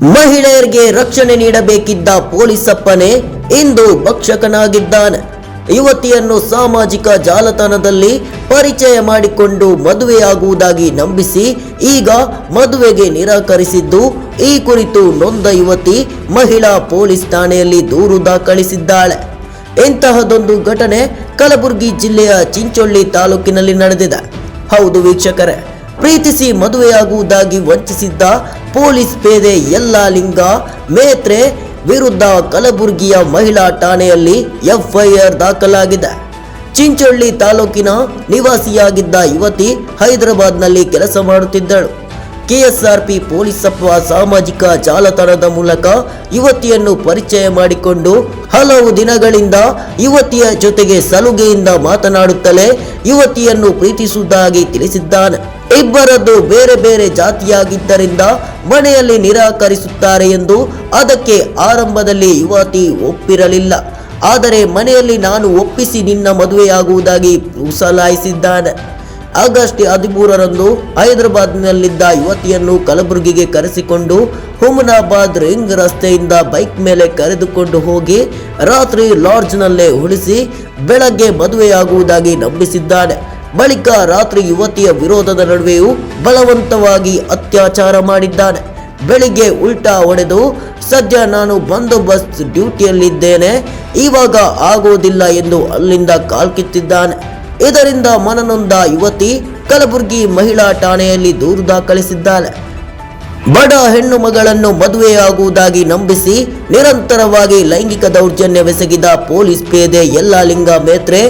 ಮಹಿಳೆಯರಿಗೆ ರಕ್ಷಣೆ ನೀಡಬೇಕಿದ್ದ ಪೊಲೀಸಪ್ಪನೇ ಇಂದು ಭಕ್ಷಕನಾಗಿದ್ದಾನೆ. ಯುವತಿಯನ್ನು ಸಾಮಾಜಿಕ ಜಾಲತಾಣದಲ್ಲಿ ಪರಿಚಯ ಮಾಡಿಕೊಂಡು ಮದುವೆಯಾಗುವುದಾಗಿ ನಂಬಿಸಿ ಈಗ ಮದುವೆಗೆ ನಿರಾಕರಿಸಿದ್ದು, ಈ ಕುರಿತು ನೊಂದ ಯುವತಿ ಮಹಿಳಾ ಪೊಲೀಸ್ ಠಾಣೆಯಲ್ಲಿ ದೂರು ದಾಖಲಿಸಿದ್ದಾಳೆ. ಇಂತಹದೊಂದು ಘಟನೆ ಕಲಬುರಗಿ ಜಿಲ್ಲೆಯ ಚಿಂಚೋಳ್ಳಿ ತಾಲೂಕಿನಲ್ಲಿ ನಡೆದಿದೆ. ಹೌದು ವೀಕ್ಷಕರೇ ಪ್ರೀತಿಸಿ ಮದುವೆಯಾಗುವುದಾಗಿ ವಂಚಿಸಿದ್ದ ಪೊಲೀಸ್ ಪೇದೆ ಎಲ್ಲಾ ಲಿಂಗ ಮೇತ್ರೆ ವಿರುದ್ಧ ಕಲಬುರಗಿಯ ಮಹಿಳಾ ಠಾಣೆಯಲ್ಲಿ ಎಫ್ಐಆರ್ ದಾಖಲಾಗಿದೆ. ಚಿಂಚೋಳ್ಳಿ ತಾಲೂಕಿನ ನಿವಾಸಿಯಾಗಿದ್ದ ಯುವತಿ ಹೈದರಾಬಾದ್ನಲ್ಲಿ ಕೆಲಸ ಮಾಡುತ್ತಿದ್ದಳು. ಕೆಎಸ್ಆರ್ಪಿ ಪೊಲೀಸಪ್ಪ ಸಾಮಾಜಿಕ ಜಾಲತಾಣದ ಮೂಲಕ ಯುವತಿಯನ್ನು ಪರಿಚಯ ಮಾಡಿಕೊಂಡು ಹಲವು ದಿನಗಳಿಂದ ಯುವತಿಯ ಜೊತೆಗೆ ಸಲುಗೆಯಿಂದ ಮಾತನಾಡುತ್ತಲೇ ಯುವತಿಯನ್ನು ಪ್ರೀತಿಸುವುದಾಗಿ ತಿಳಿಸಿದ್ದಾನೆ. ಇಬ್ಬರದ್ದು ಬೇರೆ ಬೇರೆ ಜಾತಿಯಾಗಿದ್ದರಿಂದ ಮನೆಯಲ್ಲಿ ನಿರಾಕರಿಸುತ್ತಾರೆ ಎಂದು ಅದಕ್ಕೆ ಆರಂಭದಲ್ಲಿ ಯುವತಿ ಒಪ್ಪಿರಲಿಲ್ಲ. ಆದರೆ ಮನೆಯಲ್ಲಿ ನಾನು ಒಪ್ಪಿಸಿ ನಿನ್ನ ಮದುವೆಯಾಗುವುದಾಗಿ ಉಸಲಾಯಿಸಿದ್ದಾನೆ ಆಗಸ್ಟ್ ಹದಿಮೂರರಂದು ಹೈದರಾಬಾದ್ನಲ್ಲಿದ್ದ ಯುವತಿಯನ್ನು ಕಲಬುರಗಿಗೆ ಕರೆಸಿಕೊಂಡು ಹುಮನಾಬಾದ್ ರಿಂಗ್ ರಸ್ತೆಯಿಂದ ಬೈಕ್ ಮೇಲೆ ಕರೆದುಕೊಂಡು ಹೋಗಿ ರಾತ್ರಿ ಲಾಡ್ಜ್ನಲ್ಲೇ ಉಳಿಸಿ ಬೆಳಗ್ಗೆ ಮದುವೆಯಾಗುವುದಾಗಿ ನಂಬಿಸಿದ್ದಾನೆ. ಬಳಿಕ ರಾತ್ರಿ ಯುವತಿಯ ವಿರೋಧದ ನಡುವೆಯೂ ಬಲವಂತವಾಗಿ ಅತ್ಯಾಚಾರ ಮಾಡಿದ್ದಾನೆ. ಬೆಳಿಗ್ಗೆ ಉಲ್ಟಾ ಹೊಡೆದು, ಸದ್ಯ ನಾನು ಬಂದೋಬಸ್ತ್ ಡ್ಯೂಟಿಯಲ್ಲಿದ್ದೇನೆ, ಇವಾಗ ಆಗೋದಿಲ್ಲ ಎಂದು ಅಲ್ಲಿಂದ ಕಾಲ್ಕಿತ್ತಿದ್ದಾನೆ ಇದರಿಂದ ಮನನೊಂದ ಯುವತಿ ಕಲಬುರಗಿ ಮಹಿಳಾ ಠಾಣೆಯಲ್ಲಿ ದೂರು ದಾಖಲಿಸಿದ್ದಾಳೆ. ಬಡ ಹೆಣ್ಣು ಮಗಳನ್ನು ಮದುವೆಯಾಗುವುದಾಗಿ ನಂಬಿಸಿ ನಿರಂತರವಾಗಿ ಲೈಂಗಿಕ ದೌರ್ಜನ್ಯವೆಸಗಿದ ಪೊಲೀಸ್ ಪೇದೆ ಯಲ್ಲಾಲಿಂಗ ಮೇತ್ರೆ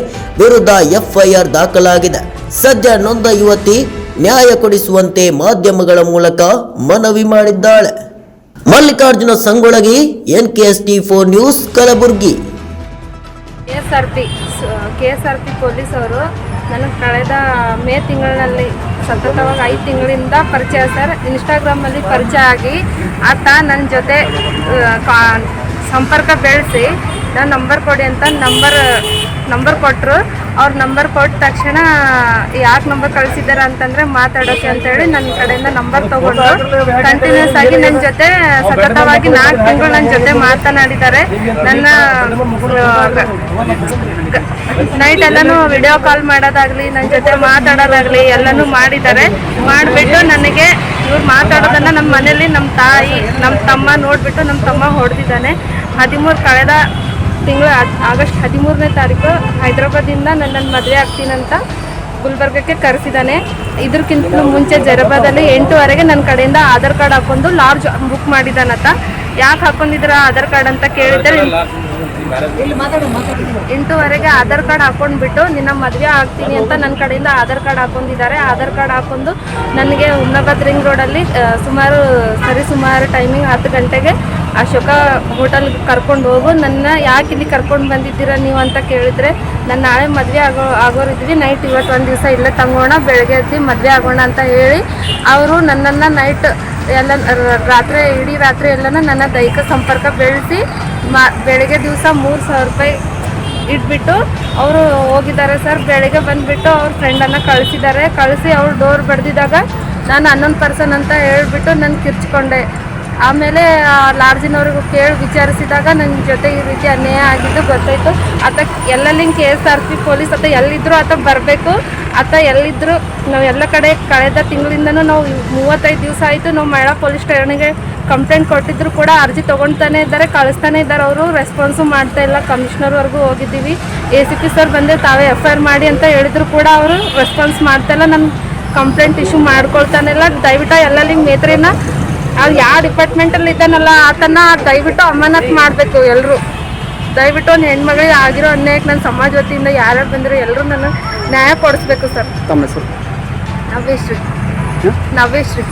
ವಿರುದ್ಧ ಎಫ್ಐಆರ್ ದಾಖಲಾಗಿದೆ. ಸದ್ಯ ನೊಂದ ಯುವತಿ ನ್ಯಾಯ ಕೊಡಿಸುವಂತೆ ಮಾಧ್ಯಮಗಳ ಮೂಲಕ ಮನವಿ ಮಾಡಿದ್ದಾಳೆ. Mallikarjuna Sangolagi N K S T four news, Kalaburagi. K S R P K S ನನಗೆ ಕಳೆದ ಮೇ ತಿಂಗಳಿನಲ್ಲಿ ಸತತವಾಗಿ ಐದು ತಿಂಗಳಿಂದ ಪರಿಚಯ ಸರ್. ಇನ್ಸ್ಟಾಗ್ರಾಮಲ್ಲಿ ಪರಿಚಯ ಆಗಿ ಆತ ನನ್ನ ಜೊತೆ ಸಂಪರ್ಕ ಬೆಳೆಸಿ ನಾನು ನಂಬರ್ ಕೊಡಿ ಅಂತ ನಂಬರ್ ನಂಬರ್ ಕೊಟ್ಟರು ಅವ್ರ ನಂಬರ್ ಕೊಟ್ಟ ತಕ್ಷಣ ಯಾಕೆ ನಂಬರ್ ಕಳಿಸಿದ್ದಾರೆ ಅಂತಂದರೆ ಅಂತ ಅಂತೇಳಿ ನನ್ನ ಕಡೆಯಿಂದ ನಂಬರ್ ತೊಗೊಂಡು ಕಂಟಿನ್ಯೂಸ್ ಆಗಿ ನನ್ನ ಜೊತೆ, ಸತತವಾಗಿ ನಾಲ್ಕು ತಿಂಗಳು ನನ್ನ ಜೊತೆ ಮಾತನಾಡಿದ್ದಾರೆ. ನನ್ನ ನೈಟ್ ಎಲ್ಲನೂ ವಿಡಿಯೋ ಕಾಲ್ ಮಾಡೋದಾಗ್ಲಿ ನನ್ನ ಜೊತೆ ಮಾತಾಡೋದಾಗ್ಲಿ ಎಲ್ಲನೂ ಮಾಡಿದ್ದಾರೆ. ಮಾಡಿಬಿಟ್ಟು ನನಗೆ ಇವ್ರು ಮಾತಾಡೋದನ್ನ ನಮ್ಮ ಮನೇಲಿ ನಮ್ಮ ತಾಯಿ ನಮ್ಮ ತಮ್ಮ ನೋಡಿಬಿಟ್ಟು ನಮ್ಮ ತಮ್ಮ ಹೊಡೆದಿದ್ದಾನೆ. ಹದಿಮೂರು ಕಳೆದ ತಿಂಗಳು ಆಗಸ್ಟ್ ಹದಿಮೂರನೇ ತಾರೀಕು ಹೈದ್ರಾಬಾದಿಂದ ನನ್ನನ್ನು ಮದುವೆ ಆಗ್ತೀನಂತ ಗುಲ್ಬರ್ಗಕ್ಕೆ ಕರೆಸಿದ್ದಾನೆ. ಇದ್ರಕ್ಕಿಂತ ಮುಂಚೆ ಜರಬಾದಲ್ಲಿ ಎಂಟುವರೆಗೆ ನನ್ನ ಕಡೆಯಿಂದ ಆಧಾರ್ ಕಾರ್ಡ್ ಹಾಕೊಂಡು ಲಾಡ್ಜ್ ಬುಕ್ ಮಾಡಿದ್ದಾನತ್ತ ಯಾಕೆ ಹಾಕೊಂಡಿದ್ರ ಆಧಾರ್ ಕಾರ್ಡ್ ಅಂತ ಕೇಳಿದ್ರೆ ಎಂಟುವರೆಗೆ ಆಧಾರ್ ಕಾರ್ಡ್ ಹಾಕೊಂಡ್ಬಿಟ್ಟು ನಿನ್ನ ಮದುವೆ ಆಗ್ತೀನಿ ಅಂತ ನನ್ನ ಕಡೆಯಿಂದ ಆಧಾರ್ ಕಾರ್ಡ್ ಹಾಕೊಂಡಿದ್ದಾರೆ. ಆಧಾರ್ ಕಾರ್ಡ್ ಹಾಕೊಂಡು ನನಗೆ ಹುಮ್ನಾಬಾದ್ ರಿಂಗ್ ಆ, ಸುಮಾರು ಸರಿ ಸುಮಾರು ಟೈಮಿಂಗ್ ಹತ್ತು ಗಂಟೆಗೆ ಅಶೋಕ ಹೋಟೆಲ್ ಕರ್ಕೊಂಡು ಹೋಗು. ನನ್ನ ಯಾಕೆ ಇಲ್ಲಿ ಕರ್ಕೊಂಡು ಬಂದಿದ್ದೀರಾ ನೀವು ಅಂತ ಕೇಳಿದ್ರೆ ನಾನು ನಾಳೆ ಮದುವೆ ಆಗೋ ಆಗೋರಿದ್ವಿ ನೈಟ್ ಇವತ್ತು ಒಂದು ದಿವಸ ಇಲ್ಲೇ ತಂಗೋಣ ಬೆಳಗ್ಗೆ ಎದ್ದು ಮದುವೆ ಆಗೋಣ ಅಂತ ಹೇಳಿ ಅವರು ನನ್ನನ್ನು ನೈಟ್ ಎಲ್ಲ ರಾತ್ರಿ ಇಡೀ ರಾತ್ರಿ ಎಲ್ಲನೂ ನನ್ನ ದೈಹಿಕ ಸಂಪರ್ಕ ಬೆಳೆಸಿ ಮಾ ಬೆಳಗ್ಗೆ ದಿವಸ ಮೂರು ಸಾವಿರ ರೂಪಾಯಿ ಇಟ್ಬಿಟ್ಟು ಅವರು ಹೋಗಿದ್ದಾರೆ ಸರ್. ಬೆಳಿಗ್ಗೆ ಬಂದುಬಿಟ್ಟು ಅವ್ರ ಫ್ರೆಂಡನ್ನು ಕಳಿಸಿದ್ದಾರೆ. ಕಳಿಸಿ ಅವ್ರು ಡೋರ್ ಬಡ್ದಿದಾಗ ನಾನು ಹನ್ನೊಂದು ಪರ್ಸನ್ ಅಂತ ಹೇಳಿಬಿಟ್ಟು ನಾನು ಕಿರ್ಚ್ಕೊಂಡೆ. ಆಮೇಲೆ ಲಾಡ್ಜಿನವ್ರಿಗೂ ಕೇಳಿ ವಿಚಾರಿಸಿದಾಗ ನನ್ನ ಜೊತೆ ಈ ರೀತಿ ಅನ್ಯಾಯ ಆಗಿದ್ದು ಗೊತ್ತಾಯಿತು. ಆತ ಎಲ್ಲೆಲ್ಲಿ ಕೆ ಎಸ್ ಆರ್ ಪೊಲೀಸ್ ಆತ ಎಲ್ಲಿದ್ದರೂ ಆತ ಬರಬೇಕು. ಆತ ಎಲ್ಲಿದ್ದರೂ ನಾವು ಎಲ್ಲ ಕಡೆ ಕಳೆದ ತಿಂಗಳಿಂದನೂ ನಾವು ಮೂವತ್ತೈದು ದಿವಸ ಆಯಿತು ನಾವು ಮಹಿಳಾ ಪೊಲೀಸ್ ಠಾಣೆಗೆ ಕಂಪ್ಲೇಂಟ್ ಕೊಟ್ಟಿದ್ರು ಕೂಡ ಅರ್ಜಿ ತೊಗೊಳ್ತಾನೆ ಇದ್ದಾರೆ ಕಳಿಸ್ತಾನೆ ಇದ್ದಾರೆ. ಅವರು ರೆಸ್ಪಾನ್ಸು ಮಾಡ್ತಾ ಇಲ್ಲ. ಕಮಿಷನರ್ವರೆಗೂ ಹೋಗಿದ್ದೀವಿ. ಎ ಸಿ ಪಿ ಸರ್ ಬಂದೆ ತಾವೇ ಎಫ್ ಐ ಆರ್ ಮಾಡಿ ಅಂತ ಹೇಳಿದ್ರು ಕೂಡ ಅವರು ರೆಸ್ಪಾನ್ಸ್ ಮಾಡ್ತಾ ಇಲ್ಲ. ನನ್ನ ಕಂಪ್ಲೇಂಟ್ ಇಶ್ಯೂ ಮಾಡ್ಕೊಳ್ತಾನೆ ಇಲ್ಲ. ದಯವಿಟ್ಟು ಎಲ್ಲಲ್ಲಿ ಮೇತ್ರಿನ ಅವ್ರು ಯಾವ ಡಿಪಾರ್ಟ್ಮೆಂಟಲ್ಲಿ ಇದ್ದಾನಲ್ಲ ಆತನ ದಯವಿಟ್ಟು ಅಮಾನತ್ ಮಾಡಬೇಕು ಎಲ್ಲರೂ ದಯವಿಟ್ಟು ಒಂದು ಹೆಣ್ಮಗಳಿಗೆ ಆಗಿರೋ ಅನ್ಯಾಯಕ್ಕೆ ನನ್ನ ಸಮಾಜ ವತಿಯಿಂದ ಯಾರ್ಯಾರು ಬಂದಿರೋ ಎಲ್ಲರೂ ನನ್ನ ನ್ಯಾಯ ಕೊಡಿಸ್ಬೇಕು ಸರ್. ತಮ್ಮ ಹೆಸರು? ನವ್ಯಶ್ರೀ.